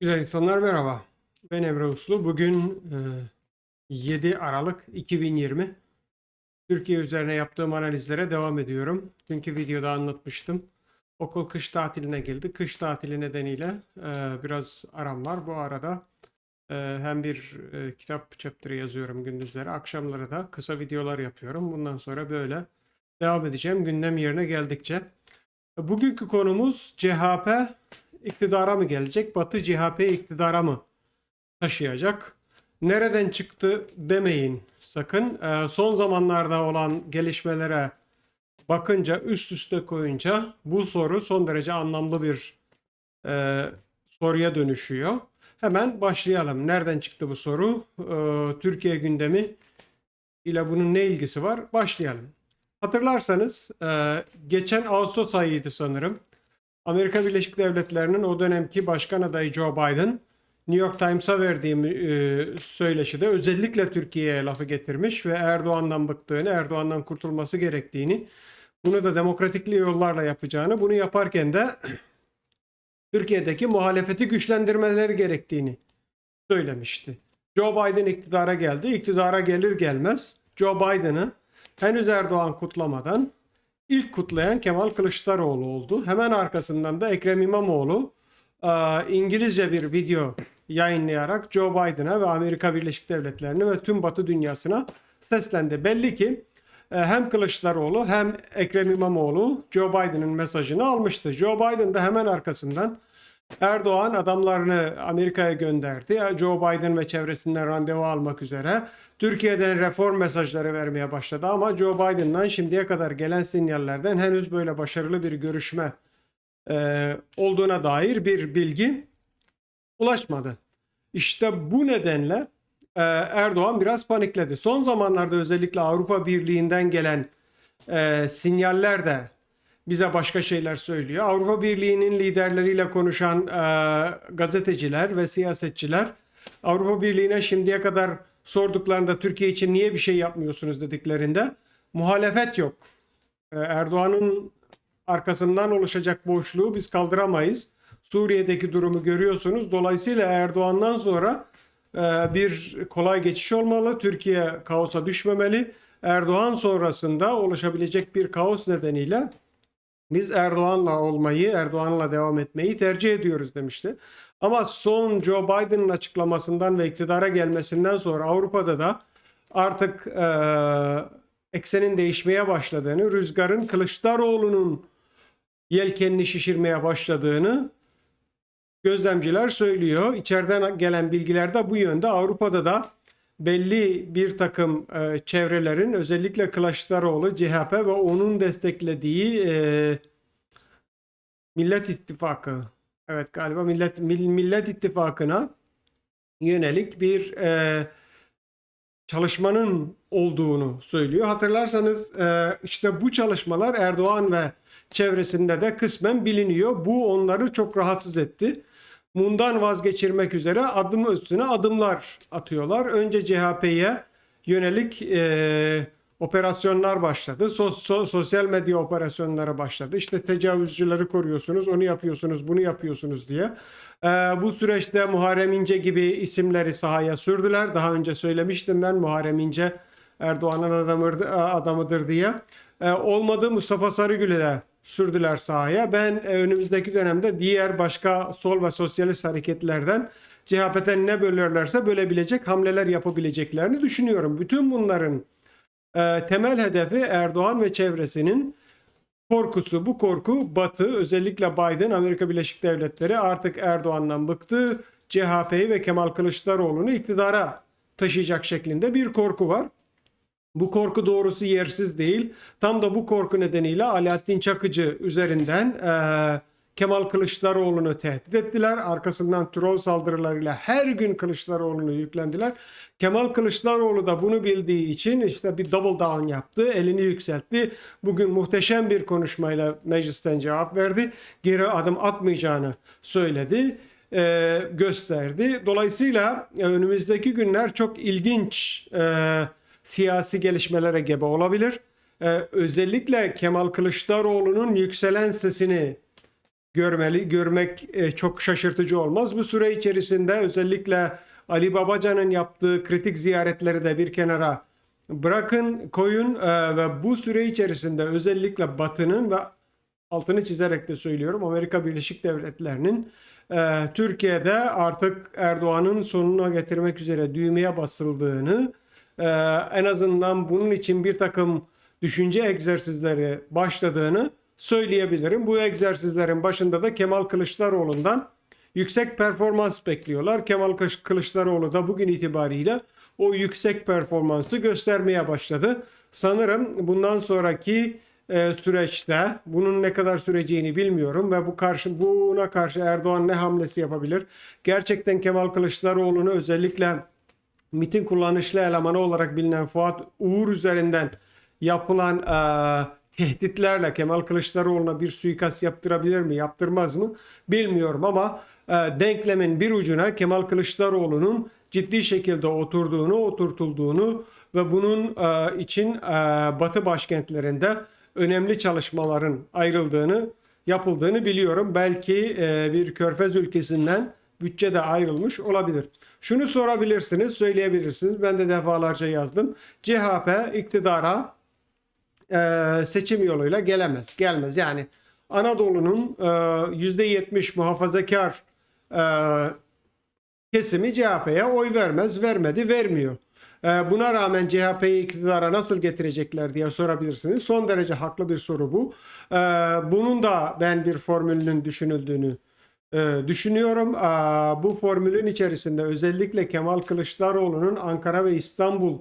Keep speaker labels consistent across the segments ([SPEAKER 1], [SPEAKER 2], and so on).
[SPEAKER 1] Güzel insanlar merhaba. Ben Emre Uslu. Bugün e, 7 Aralık 2020. Türkiye üzerine yaptığım analizlere devam ediyorum. Dünkü videoda anlatmıştım. Okul kış tatiline girdi. Kış tatili nedeniyle e, biraz aram var. Bu arada e, hem bir e, kitap chapter'ı yazıyorum gündüzleri. Akşamları da kısa videolar yapıyorum. Bundan sonra böyle devam edeceğim gündem yerine geldikçe. Bugünkü konumuz CHP iktidara mı gelecek? Batı CHP iktidara mı taşıyacak? Nereden çıktı demeyin sakın. Ee, son zamanlarda olan gelişmelere bakınca üst üste koyunca bu soru son derece anlamlı bir e, soruya dönüşüyor. Hemen başlayalım. Nereden çıktı bu soru? Ee, Türkiye gündemi ile bunun ne ilgisi var? Başlayalım. Hatırlarsanız e, geçen Ağustos ayıydı sanırım. Amerika Birleşik Devletleri'nin o dönemki başkan adayı Joe Biden New York Times'a verdiğim e, söyleşide özellikle Türkiye'ye lafı getirmiş ve Erdoğan'dan bıktığını, Erdoğan'dan kurtulması gerektiğini, bunu da demokratikli yollarla yapacağını, bunu yaparken de Türkiye'deki muhalefeti güçlendirmeleri gerektiğini söylemişti. Joe Biden iktidara geldi. İktidara gelir gelmez Joe Biden'ı henüz Erdoğan kutlamadan ilk kutlayan Kemal Kılıçdaroğlu oldu. Hemen arkasından da Ekrem İmamoğlu e, İngilizce bir video yayınlayarak Joe Biden'a ve Amerika Birleşik Devletleri'ne ve tüm Batı dünyasına seslendi. Belli ki e, hem Kılıçdaroğlu hem Ekrem İmamoğlu Joe Biden'ın mesajını almıştı. Joe Biden de hemen arkasından Erdoğan adamlarını Amerika'ya gönderdi. Joe Biden ve çevresinden randevu almak üzere Türkiye'den reform mesajları vermeye başladı ama Joe Biden'dan şimdiye kadar gelen sinyallerden henüz böyle başarılı bir görüşme e, olduğuna dair bir bilgi ulaşmadı. İşte bu nedenle e, Erdoğan biraz panikledi. Son zamanlarda özellikle Avrupa Birliği'nden gelen e, sinyaller de bize başka şeyler söylüyor. Avrupa Birliği'nin liderleriyle konuşan e, gazeteciler ve siyasetçiler Avrupa Birliği'ne şimdiye kadar sorduklarında Türkiye için niye bir şey yapmıyorsunuz dediklerinde muhalefet yok. E, Erdoğan'ın arkasından oluşacak boşluğu biz kaldıramayız. Suriye'deki durumu görüyorsunuz. Dolayısıyla Erdoğan'dan sonra e, bir kolay geçiş olmalı. Türkiye kaosa düşmemeli. Erdoğan sonrasında oluşabilecek bir kaos nedeniyle biz Erdoğan'la olmayı, Erdoğan'la devam etmeyi tercih ediyoruz demişti. Ama son Joe Biden'ın açıklamasından ve iktidara gelmesinden sonra Avrupa'da da artık e, eksenin değişmeye başladığını, rüzgarın Kılıçdaroğlu'nun yelkenini şişirmeye başladığını gözlemciler söylüyor. İçeriden gelen bilgiler de bu yönde. Avrupa'da da belli bir takım e, çevrelerin özellikle Kılıçdaroğlu, CHP ve onun desteklediği e, Millet İttifakı, evet galiba Millet Millet İttifakı'na yönelik bir e, çalışmanın olduğunu söylüyor. Hatırlarsanız e, işte bu çalışmalar Erdoğan ve çevresinde de kısmen biliniyor. Bu onları çok rahatsız etti. Bundan vazgeçirmek üzere adım üstüne adımlar atıyorlar. Önce CHP'ye yönelik e, operasyonlar başladı. Sos, so, sosyal medya operasyonları başladı. İşte tecavüzcüleri koruyorsunuz, onu yapıyorsunuz, bunu yapıyorsunuz diye. E, bu süreçte Muharrem İnce gibi isimleri sahaya sürdüler. Daha önce söylemiştim ben Muharrem İnce Erdoğan'ın adamıdır, adamıdır diye. E, olmadı Mustafa Sarıgül'ü de sürdüler sahaya. Ben e, önümüzdeki dönemde diğer başka sol ve sosyalist hareketlerden CHP'den ne bölürlerse bölebilecek hamleler yapabileceklerini düşünüyorum. Bütün bunların e, temel hedefi Erdoğan ve çevresinin korkusu. Bu korku Batı özellikle Biden Amerika Birleşik Devletleri artık Erdoğan'dan bıktı. CHP'yi ve Kemal Kılıçdaroğlu'nu iktidara taşıyacak şeklinde bir korku var. Bu korku doğrusu yersiz değil. Tam da bu korku nedeniyle Alaaddin Çakıcı üzerinden e, Kemal Kılıçdaroğlu'nu tehdit ettiler. Arkasından troll saldırılarıyla her gün Kılıçdaroğlu'nu yüklendiler. Kemal Kılıçdaroğlu da bunu bildiği için işte bir double down yaptı. Elini yükseltti. Bugün muhteşem bir konuşmayla meclisten cevap verdi. Geri adım atmayacağını söyledi e, gösterdi. Dolayısıyla e, önümüzdeki günler çok ilginç e, siyasi gelişmelere gebe olabilir. Ee, özellikle Kemal Kılıçdaroğlu'nun yükselen sesini görmeli görmek e, çok şaşırtıcı olmaz. Bu süre içerisinde özellikle Ali Babacan'ın yaptığı kritik ziyaretleri de bir kenara bırakın koyun e, ve bu süre içerisinde özellikle Batı'nın ve altını çizerek de söylüyorum Amerika Birleşik Devletleri'nin e, Türkiye'de artık Erdoğan'ın sonuna getirmek üzere düğmeye basıldığını en azından bunun için bir takım düşünce egzersizleri başladığını söyleyebilirim. Bu egzersizlerin başında da Kemal Kılıçdaroğlu'ndan yüksek performans bekliyorlar. Kemal Kılıç- Kılıçdaroğlu da bugün itibariyle o yüksek performansı göstermeye başladı. Sanırım bundan sonraki e, süreçte bunun ne kadar süreceğini bilmiyorum ve bu karşı buna karşı Erdoğan ne hamlesi yapabilir? Gerçekten Kemal Kılıçdaroğlu'nu özellikle MIT'in kullanışlı elemanı olarak bilinen Fuat Uğur üzerinden yapılan e, tehditlerle Kemal Kılıçdaroğlu'na bir suikast yaptırabilir mi, yaptırmaz mı bilmiyorum ama e, denklemin bir ucuna Kemal Kılıçdaroğlu'nun ciddi şekilde oturduğunu, oturtulduğunu ve bunun e, için e, Batı başkentlerinde önemli çalışmaların ayrıldığını, yapıldığını biliyorum. Belki e, bir körfez ülkesinden bütçe de ayrılmış olabilir. Şunu sorabilirsiniz, söyleyebilirsiniz. Ben de defalarca yazdım. CHP iktidara e, seçim yoluyla gelemez, gelmez. Yani Anadolu'nun e, %70 muhafazakar e, kesimi CHP'ye oy vermez, vermedi, vermiyor. E, buna rağmen CHP'yi iktidara nasıl getirecekler diye sorabilirsiniz. Son derece haklı bir soru bu. E, bunun da ben bir formülünün düşünüldüğünü e, düşünüyorum. E, bu formülün içerisinde özellikle Kemal Kılıçdaroğlu'nun Ankara ve İstanbul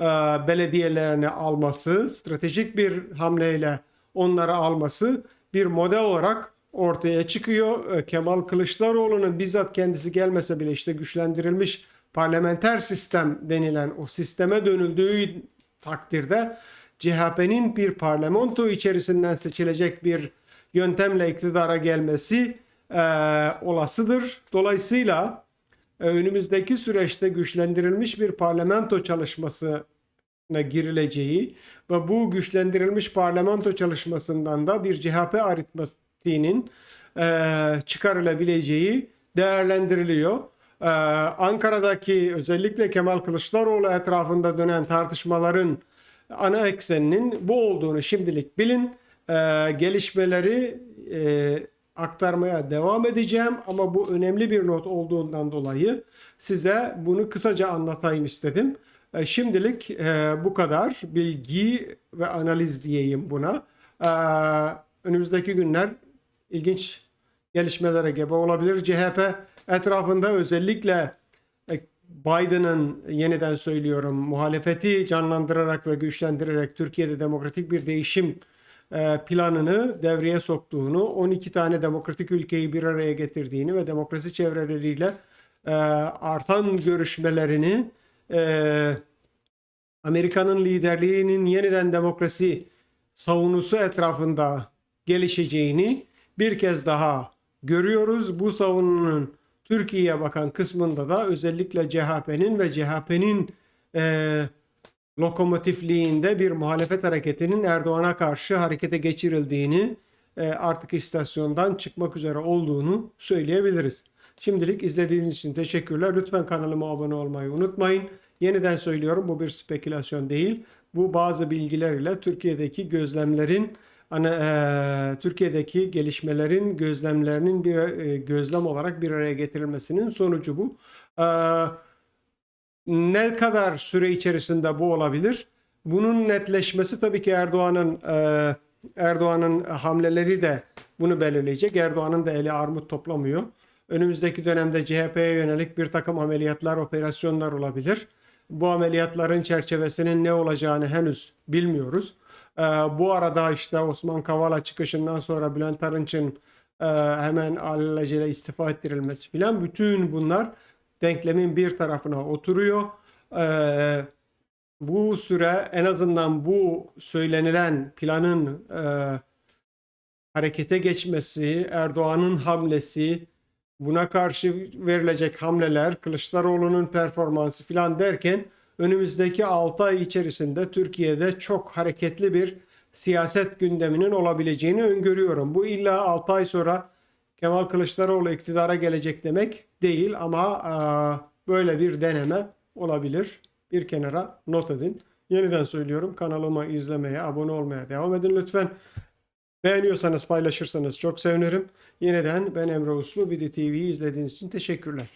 [SPEAKER 1] e, belediyelerini alması, stratejik bir hamleyle onları alması bir model olarak ortaya çıkıyor. E, Kemal Kılıçdaroğlu'nun bizzat kendisi gelmese bile işte güçlendirilmiş parlamenter sistem denilen o sisteme dönüldüğü takdirde CHP'nin bir parlamento içerisinden seçilecek bir yöntemle iktidara gelmesi e, olasıdır. Dolayısıyla önümüzdeki süreçte güçlendirilmiş bir parlamento çalışmasına girileceği ve bu güçlendirilmiş parlamento çalışmasından da bir CHP aritmatiğinin e, çıkarılabileceği değerlendiriliyor. E, Ankara'daki özellikle Kemal Kılıçdaroğlu etrafında dönen tartışmaların ana ekseninin bu olduğunu şimdilik bilin. E, gelişmeleri aktarmaya devam edeceğim ama bu önemli bir not olduğundan dolayı size bunu kısaca anlatayım istedim. E, Şimdilik e, bu kadar bilgi ve analiz diyeyim buna. E, Önümüzdeki günler ilginç gelişmelere gebe olabilir. CHP etrafında özellikle Biden'ın yeniden söylüyorum muhalefeti canlandırarak ve güçlendirerek Türkiye'de demokratik bir değişim planını devreye soktuğunu, 12 tane demokratik ülkeyi bir araya getirdiğini ve demokrasi çevreleriyle e, artan görüşmelerini e, Amerika'nın liderliğinin yeniden demokrasi savunusu etrafında gelişeceğini bir kez daha görüyoruz. Bu savununun Türkiye'ye bakan kısmında da özellikle CHP'nin ve CHP'nin e, lokomotifliğinde bir muhalefet hareketinin Erdoğan'a karşı harekete geçirildiğini e, artık istasyondan çıkmak üzere olduğunu söyleyebiliriz. Şimdilik izlediğiniz için teşekkürler. Lütfen kanalıma abone olmayı unutmayın. Yeniden söylüyorum bu bir spekülasyon değil. Bu bazı bilgiler ile Türkiye'deki gözlemlerin ana, e, Türkiye'deki gelişmelerin gözlemlerinin bir e, gözlem olarak bir araya getirilmesinin sonucu bu. E, ne kadar süre içerisinde bu olabilir? Bunun netleşmesi tabii ki Erdoğan'ın e, Erdoğan'ın hamleleri de bunu belirleyecek. Erdoğan'ın da eli armut toplamıyor. Önümüzdeki dönemde CHP'ye yönelik bir takım ameliyatlar, operasyonlar olabilir. Bu ameliyatların çerçevesinin ne olacağını henüz bilmiyoruz. Ee, bu arada işte Osman Kavala çıkışından sonra Bülent Arınç'ın e, hemen alelacele istifa ettirilmesi filan bütün bunlar denklemin bir tarafına oturuyor. Ee, bu süre en azından bu söylenilen planın e, harekete geçmesi, Erdoğan'ın hamlesi, buna karşı verilecek hamleler, Kılıçdaroğlu'nun performansı filan derken önümüzdeki 6 ay içerisinde Türkiye'de çok hareketli bir siyaset gündeminin olabileceğini öngörüyorum. Bu illa 6 ay sonra Kemal Kılıçdaroğlu iktidara gelecek demek değil ama aa, böyle bir deneme olabilir. Bir kenara not edin. Yeniden söylüyorum kanalıma izlemeye, abone olmaya devam edin lütfen. Beğeniyorsanız paylaşırsanız çok sevinirim. Yeniden ben Emre Uslu Vidi TV'yi izlediğiniz için teşekkürler.